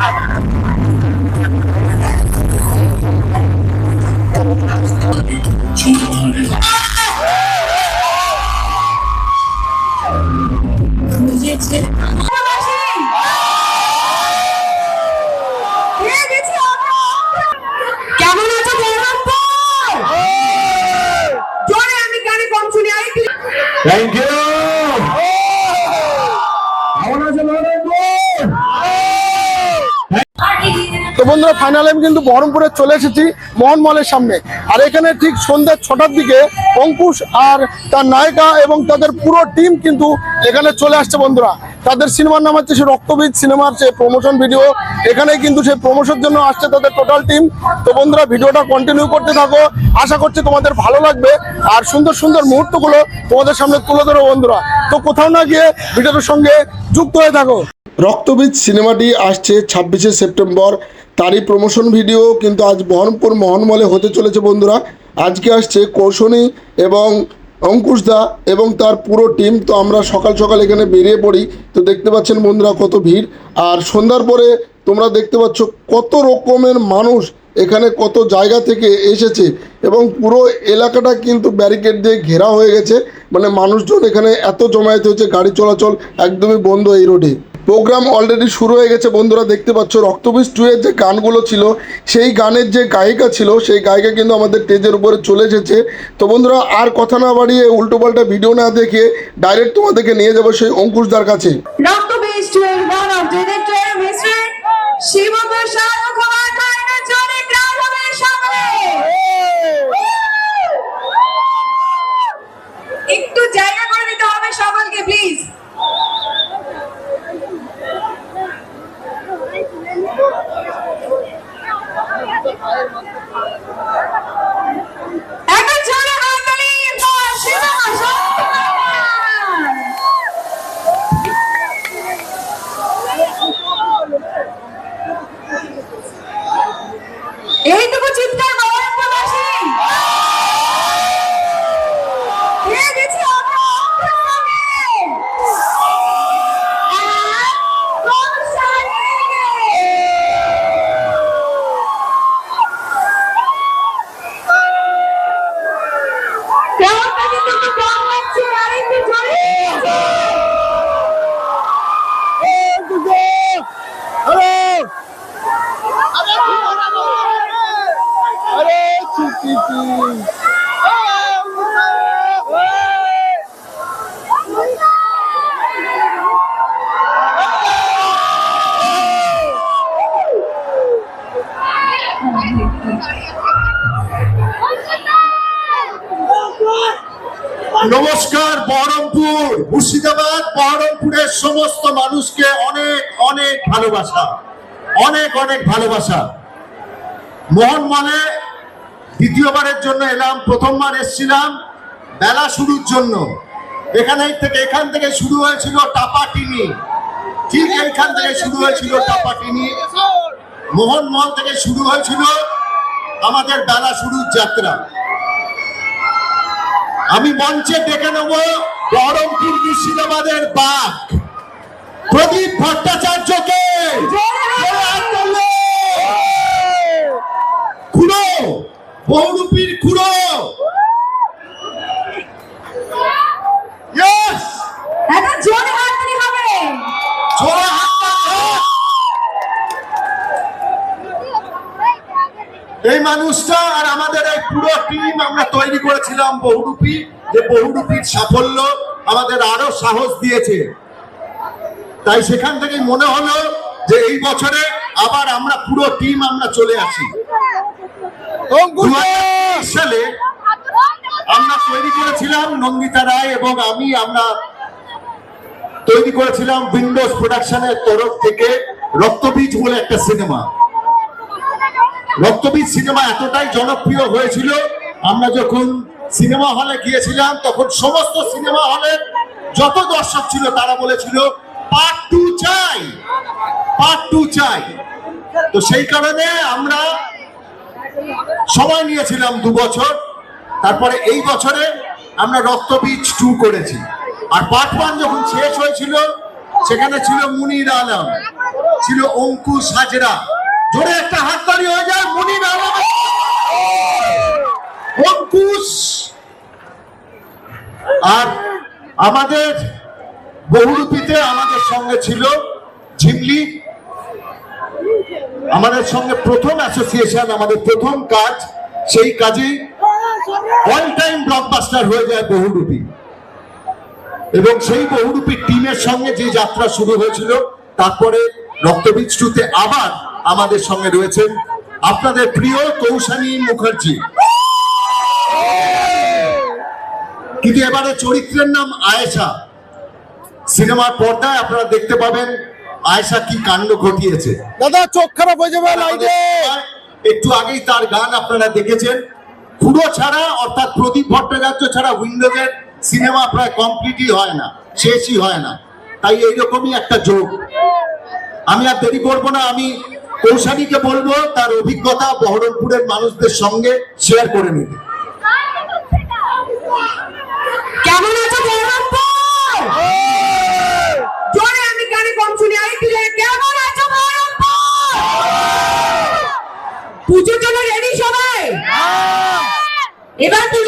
I'm বন্ধুরা ফাইনালে আমি কিন্তু বহরমপুরে চলে এসেছি, মোহন মলের সামনে। আর এখানে ঠিক সন্ধ্যা ছটার দিকে অঙ্কুশ আর তার নায়িকা এবং তাদের পুরো টিম কিন্তু এখানে চলে আসছে বন্ধুরা। তাদের সিনেমার নাম হচ্ছে সে রক্তবীজ সিনেমার যে প্রমোশন ভিডিও এখানে কিন্তু সেই প্রমোশনের জন্য আসছে তাদের টোটাল টিম তো বন্ধুরা, ভিডিওটা কন্টিনিউ করতে থাকো। আশা করছি তোমাদের ভালো লাগবে। আর সুন্দর সুন্দর মুহূর্তগুলো তোমাদের সামনে তুলে ধরো বন্ধুরা। তো কোথাও না গিয়ে ভিডিওটার সঙ্গে যুক্ত হয়ে থাকো। রক্তবীজ সিনেমাটি আসছে ছাব্বিশে সেপ্টেম্বর। তারই প্রমোশন ভিডিও কিন্তু আজ বহরমপুর মহনমলে হতে চলেছে বন্ধুরা। আজকে আসছে কৌশনী এবং অঙ্কুশ দা এবং তার পুরো টিম তো আমরা সকাল সকাল এখানে বেরিয়ে পড়ি। তো দেখতে পাচ্ছেন বন্ধুরা কত ভিড়। আর সন্ধ্যার পরে তোমরা দেখতে পাচ্ছ কত রকমের মানুষ এখানে কত জায়গা থেকে এসেছে এবং পুরো এলাকাটা কিন্তু ব্যারিকেড দিয়ে ঘেরা হয়ে গেছে। মানে মানুষজন এখানে এত জমায়েত হয়েছে, গাড়ি চলাচল একদমই বন্ধ এই রোডে। প্রোগ্রাম অলরেডি শুরু হয়ে গেছে, বন্ধুরা দেখতে পাচ্ছ, রক্তবীজ টু এর যে গানগুলো ছিল, সেই গানের যে গায়িকা ছিল, সেই গায়িকা কিন্তু আমাদের স্টেজের উপরে চলে এসেছে। তো বন্ধুরা, আর কথা না বাড়িয়ে উল্টোপাল্টা ভিডিও না দেখে ডাইরেক্ট তোমাদেরকে নিয়ে যাব সেই অঙ্কুশদার কাছে। রক্ত best one of director mister Shiboprosad সামনে একটু জায়গা করে দিতে হবে সকলকে প্লিজ একবার জোরে হাততালি ফর শিবপ্রসাদ এইটুকু চিৎকার বহরমপুরবাসী পেয়ে গেছি আমরা অগ্রগামী। এক, কৌশলী। কেমনটা কিন্তু নমস্কার, বহরমপুর, মুর্শিদাবাদ, বহরমপুরের সমস্ত মানুষকে অনেক অনেক ভালোবাসা। অনেক অনেক ভালোবাসা। মোহন মনে দ্বিতীয়বারের জন্য এলাম, প্রথমবার এসেছিলাম বেলা শুরুর জন্য। এখানে থেকে, এখান থেকে শুরু হয়েছিল টাপাটিনি ঠিক এইখান থেকে শুরু হয়েছিল টাপাটিনি মোহন মহল থেকে শুরু হয়েছিল আমাদের বেলা শুরুর যাত্রা। আমি মঞ্চে ডেকে নেব বহরমপুর মুর্শিদাবাদের বাঘ। প্রদীপ ভট্টাচার্যকে। খুড়ো বহুরূপীর খুড়ো! জোরে হবে। জোরে এই মানুষটা আর আমাদের পুরো টিম আমরা তৈরি করেছিলাম বহুরূপী যে বহুরূপীর সাফল্য আমাদের আরও সাহস দিয়েছে। তাই সেখান থেকে মনে হলো যে এই বছরে আবার আমরা পুরো টিম আমরা চলে আসি। সালে আমরা তৈরি করেছিলাম নন্দিতা রায় এবং আমি আমরা তৈরি করেছিলাম উইন্ডোজ প্রোডাকশনের তরফ থেকে রক্তবীজ বলে একটা সিনেমা। রক্তবীজ সিনেমা এতটাই জনপ্রিয় হয়েছিল, আমরা যখন সিনেমা হলে গিয়েছিলাম, তখন সমস্ত সিনেমা হলের যত দর্শক ছিল তারা বলেছিল, পার্ট টু চাই, পার্ট টু চাই। তো সেই কারণে আমরা সময় নিয়েছিলাম দু বছর, তারপরে এই বছরে আমরা রক্তবীজ টু করেছি। আর পার্ট ওয়ান যখন শেষ হয়েছিল, সেখানে ছিল মুনির আলম, ছিল অঙ্কুশ হাজরা। জোরে একটা হাততালি হয়ে যায় মুনির অঙ্কুশ। আর আমাদের বহুরূপীতে আমাদের সঙ্গে ছিল ঝিমলি আমাদের সঙ্গে প্রথম অ্যাসোসিয়েশন আমাদের প্রথম কাজ, সেই কাজেই অল টাইম ব্লকবাস্টার হয়ে যায় বহুরূপী। এবং সেই বহুরূপী টিমের সঙ্গে যে যাত্রা শুরু হয়েছিল, তারপরে রক্তবীজ আবার আমাদের সঙ্গে রয়েছেন আপনাদের প্রিয় কৌশানী মুখার্জি। কিন্তু এবারে চরিত্রের নাম আয়েশা। সিনেমার পর্দায় আপনারা দেখতে পাবেন আয়েশা কি কাণ্ড ঘটিয়েছে। দাদা চোখ খারাপ হয়ে যাবে লাইটে একটু আগেই তার গান আপনারা দেখেছেন। পুরো ছাড়া অর্থাৎ প্রদীপ ভট্টাচার্য ছাড়া উইন্ডোজের সিনেমা প্রায় কমপ্লিটই হয় না শেষই হয় না। তাই এইরকমই একটা যোগ। আমি আর দেরি করব না আমি কৌশানীকে বলব তার অভিজ্ঞতা বহরমপুরের মানুষদের সঙ্গে শেয়ার করে নিতে কেমন আছো বহরমপুর? জোরে আমি কানে কম শুনি আরেকটু জোরে কেমন আছো পুজোর জন্য রেডি সবাই? এবার পুজোয়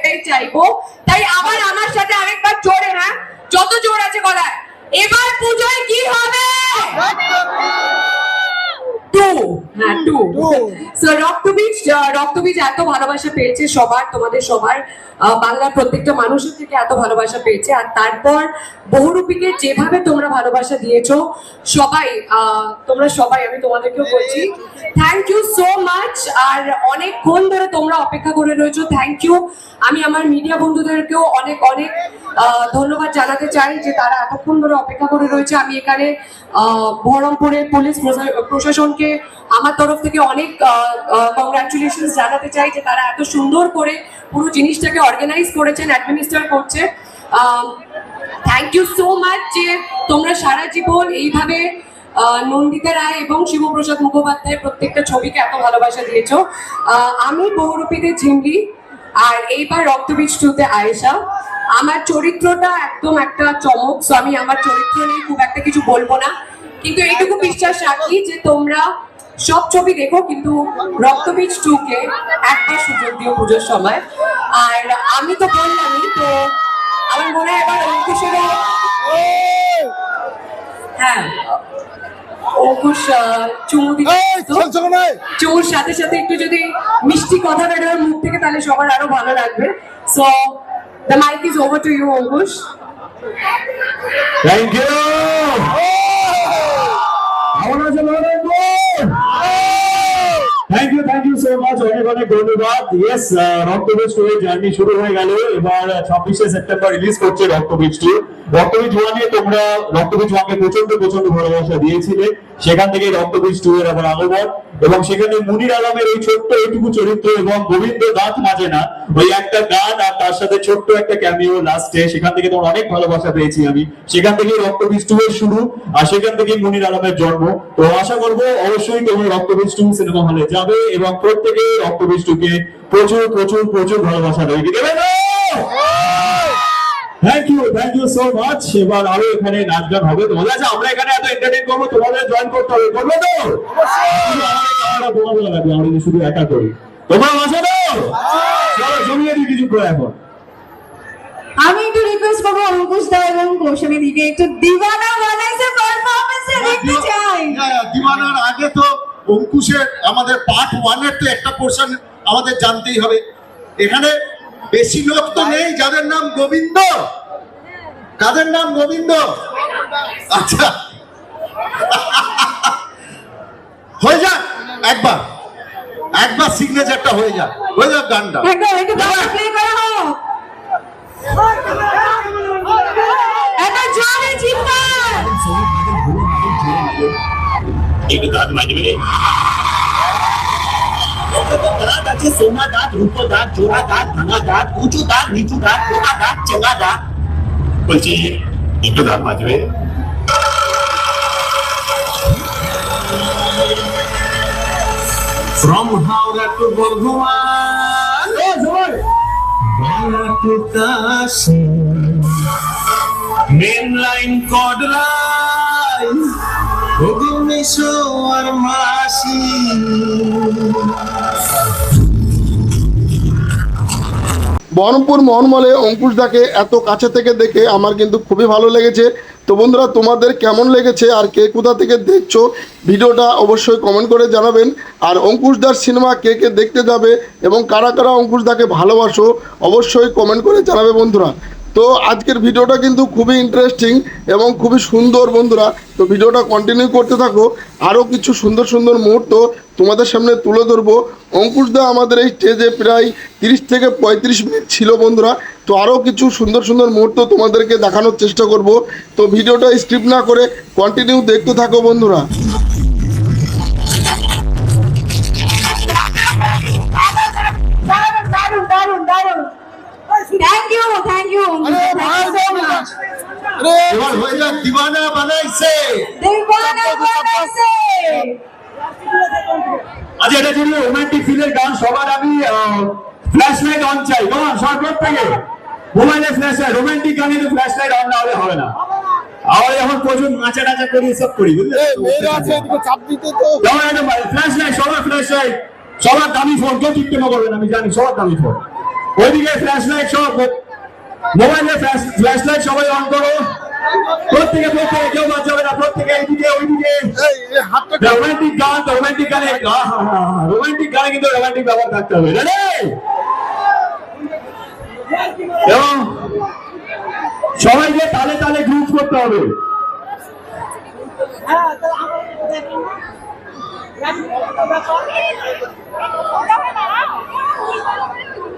এটাই চাইব। তাই আবার আমার সাথে আরেকবার জোরে হ্যাঁ? যত জোর আছে গলায়। এবার পুজোয় কি হবে? টু হ্যাঁ টু সো রক্তবীজ রক্তবীজ এত ভালোবাসা পেয়েছে সবার তোমাদের সবার। বাংলার প্রত্যেকটা মানুষের থেকে এত ভালোবাসা পেয়েছে। আর তারপর বহুরূপীকে যেভাবে তোমরা ভালোবাসা দিয়েছ সবাই তোমরা সবাই আমি তোমাদেরকেও বলছি থ্যাংক ইউ সো মাচ আর অনেকক্ষণ ধরে তোমরা অপেক্ষা করে রয়েছো থ্যাংক ইউ আমি আমার মিডিয়া বন্ধুদেরকেও অনেক অনেক ধন্যবাদ জানাতে চাই যে তারা এতক্ষণ ধরে অপেক্ষা করে রয়েছে। আমি এখানে আহ, বহরমপুরের পুলিশ প্রশা- প্রশাসনকে আমার তরফ থেকে অনেক কংগ্রাচুলেশন জানাতে চাই যে তারা এত সুন্দর করে পুরো জিনিসটাকে অর্গানাইজ করেছেন অ্যাডমিনিস্টার করছে। থ্যাংক ইউ সো মাচ যে তোমরা সারা জীবন এইভাবে নন্দিতা রায় এবং শিবপ্রসাদ মুখোপাধ্যায়ের প্রত্যেকটা ছবিকে এত ভালোবাসা দিয়েছ। আমি বহুরূপীতে ঝিমলি আর এইবার রক্তবীজ টুতে আয়েশা। আমার চরিত্রটা একদম একটা চমক সো আমি আমার চরিত্র নিয়ে খুব একটা কিছু বলব না। কিন্তু এইটুকু বিশ্বাস রাখি যে তোমরা সব ছবি দেখো কিন্তু রক্তবীজ টু কে একবার সুযোগ দিও পুজোর সময়। আর আমি তো বললামই তো আমার মনে হয় এবার অঙ্কুশেরও হ্যাঁ অঙ্কুশ চুমু চুমুর সাথে সাথে একটু যদি মিষ্টি কথা বেরোয় মুখ থেকে তাহলে সবার আরও ভালো লাগবে। So the mic is over to you Ankush. Thank you thank you thank you so much অনেক অনেক ধন্যবাদ ইয়েস রক্তবীজ টু জার্নি শুরু হয়ে গেল। এবার ছাব্বিশে সেপ্টেম্বর রিলিজ করছে রক্তবীজ টু। রক্তবীজ ওয়ানে তোমরা রক্তবীজ ওয়ানকে প্রচণ্ড প্রচণ্ড ভালোবাসা দিয়েছিলে। সেখান থেকে রক্তবীজ টু এর আবার আগমন। এবং সেখানে মুনির আলমের এই ছোট্ট এইটুকু চরিত্র এবং গোবিন্দ দাঁত মাঝে না। ওই একটা গান আর তার সাথে ছোট্ট একটা ক্যামিও লাস্টে সেখান থেকে তোমার অনেক ভালোবাসা পেয়েছি আমি। সেখান থেকে রক্তবীজ টু শুরু আর সেখান থেকে মুনির আলমের জন্ম। তো আশা করব অবশ্যই তোমরা রক্তবীজ টু সিনেমা হলে যাবে এবং প্রত্যেকে রক্তবীজ টু প্রচুর প্রচুর প্রচুর ভালোবাসা কি দেবে thank you thank you so much এবার আরও এখানে নাচ গান হবে। তোমাদের আছে আমরা এখানে এত এন্টারটেইন করব তোমাদের জয়েন করতে হবে। করবে তো? তোমাদের লাগবে আমরা শুধু একা করি। তোমরা মাসে তো? চলো জমিয়ে দিই কিছু করে এখন। আমি একটু রিকোয়েস্ট করব অঙ্কুশ দা এবং কৌশলী দিকে একটু দিওয়ানা বানাইছে পারফরমেন্সে দেখতে চাই। হ্যাঁ, দিওয়ানার আগে তো অঙ্কুশের আমাদের পার্ট ওয়ানের তো একটা পোর্শন আমাদের জানতেই হবে। এখানে বেশি লোক তো নেই যাদের নাম গোবিন্দ। কাদের নাম গোবিন্দ? আচ্ছা। হয়ে যাক একবার। একবার সিগনেচারটা হয়ে যাক। হয়ে যাক গানটা। একদম একটু গান প্লে কলা গাছে সোমা দাঁত রূপো দাঁত জোড়া দাঁত ভাঙা দাঁত উঁচু দাঁত নিচু দাঁত গোটা দাঁত চেঙা দাঁত বলছি একটু দাঁত মাজবে From Howrah to Burdwan, Bala to Kashi, Mainline Cord Line, Bhugneshwar Mashi. Baharampur মোহনমলে Ankush দাকে এত কাছে থেকে দেখে আমার কিন্তু খুবই ভালো লেগেছে। তো বন্ধুরা, তোমাদের কেমন লেগেছে আর কে কোথা থেকে দেখছ ভিডিওটা অবশ্যই কমেন্ট করে জানাবেন। আর অঙ্কুশ দার সিনেমা কে কে দেখতে যাবে এবং কারা কারা অঙ্কুশ দাকে ভালোবাসো অবশ্যই কমেন্ট করে জানাবে বন্ধুরা। তো আজকের ভিডিওটা কিন্তু খুবই ইন্টারেস্টিং এবং খুবই সুন্দর বন্ধুরা। তো ভিডিওটা কন্টিনিউ করতে থাকো। আরও কিছু সুন্দর সুন্দর মুহূর্ত তোমাদের সামনে তুলে ধরবো। অঙ্কুশ দা আমাদের এই স্টেজে প্রায় তিরিশ থেকে পঁয়ত্রিশ মিনিট ছিল বন্ধুরা। তো আরও কিছু সুন্দর সুন্দর মুহূর্ত তোমাদেরকে দেখানোর চেষ্টা করব। তো ভিডিওটা স্কিপ না করে কন্টিনিউ দেখতে থাকো বন্ধুরা। থ্যাংক ইউ থ্যাংক ইউ হয়ে যাক দিওয়ানা বানাইছে। আজ এটা ছিল রোমান্টিক ফিলের গান সবার আমি ফ্ল্যাশ লাইট অন চাই। কেমন সরকার থেকে। মোবাইলে ফ্ল্যাশ লাইট রোমান্টিক গানে তো ফ্ল্যাশ লাইট অন না হলে হবে না। আবার এখন প্রচুর নাচা টাচা করি সব করি বুঝলে? চাপ দিতে তো। যেমন একটা ফ্ল্যাশ লাইট সবার ফ্ল্যাশ লাইট সবার দামি ফোন কেউ টিকটেমো করবেন আমি জানি সবার দামি ফোন ওইদিকে ফ্ল্যাশ লাইট সব মোবাইলে ফ্ল্যাশ লাইট সবাই অন করো প্রত্যেকে প্রত্যেকে কেউ বাদ যাবে না প্রত্যেকে এইদিকে ওইদিকে এই এই হাতটা রোমান্টিক গান রোমান্টিক গানে রোমান্টিক গানে কিন্তু রোমান্টিক ব্যাপার থাকতে হবে রেডি এবং সবাইকে তালে তালে গ্রুপ করতে হবে। এটা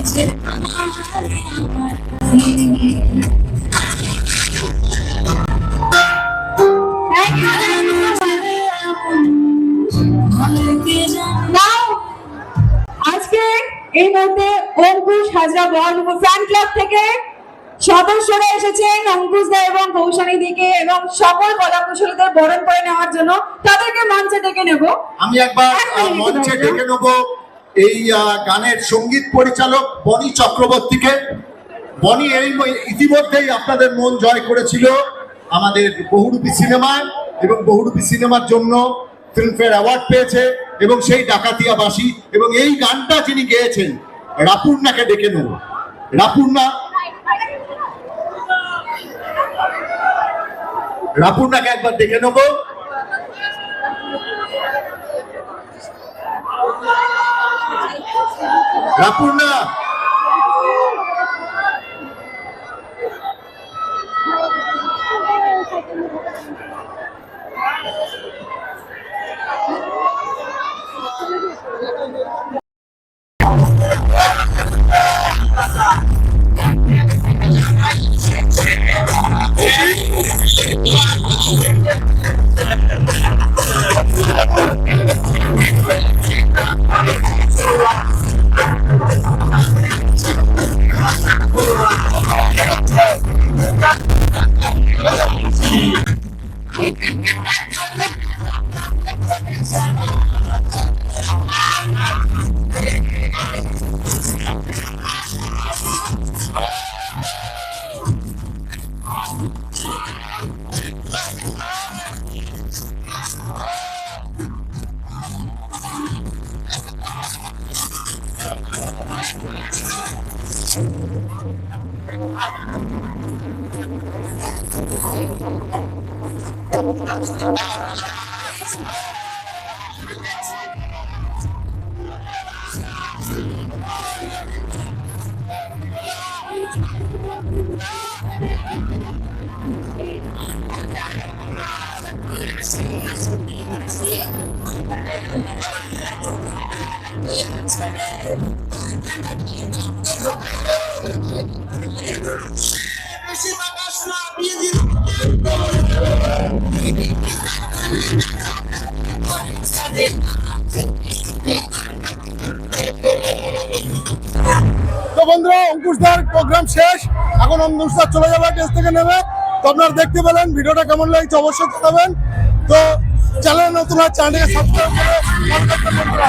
আজকে এই মুহূর্তে অঙ্কুশ হাজরা বহরমপুর ফ্যান ক্লাব থেকে সদস্যরা এসেছেন অঙ্কুশ দা এবং কৌশানী দিকে এবং সকল কলাকুশলীদের বরণ করে নেওয়ার জন্য। তাদেরকে মঞ্চে ডেকে নেব। আমি একবার মঞ্চে ডেকে নেব। এই গানের সংগীত পরিচালক বনি চক্রবর্তীকে। বনি এই ইতিমধ্যেই আপনাদের মন জয় করেছিল আমাদের বহুরূপী সিনেমায় এবং বহুরূপী সিনেমার জন্য ফিল্মফেয়ার অ্যাওয়ার্ড পেয়েছে এবং সেই ডাকাতিয়াবাসী এবং এই গানটা যিনি গেয়েছেন, রাপুর্ণাকে ডেকে নেব। রাপুর্ণা। রাপুর্ণাকে একবার ডেকে নেব। Rapuna, রাপুর্ণা তো বন্ধুরা, অঙ্কুশদার প্রোগ্রাম শেষ। এখন অঙ্কুশদার চলে যাবে স্টেজ থেকে নেবে তো আপনারা দেখতে পেলেন, ভিডিওটা কেমন লাগছে অবশ্যই জানাবেন। তো চ্যানেল নতুন হয় চ্যানেলটাকে সাবস্ক্রাইব করে।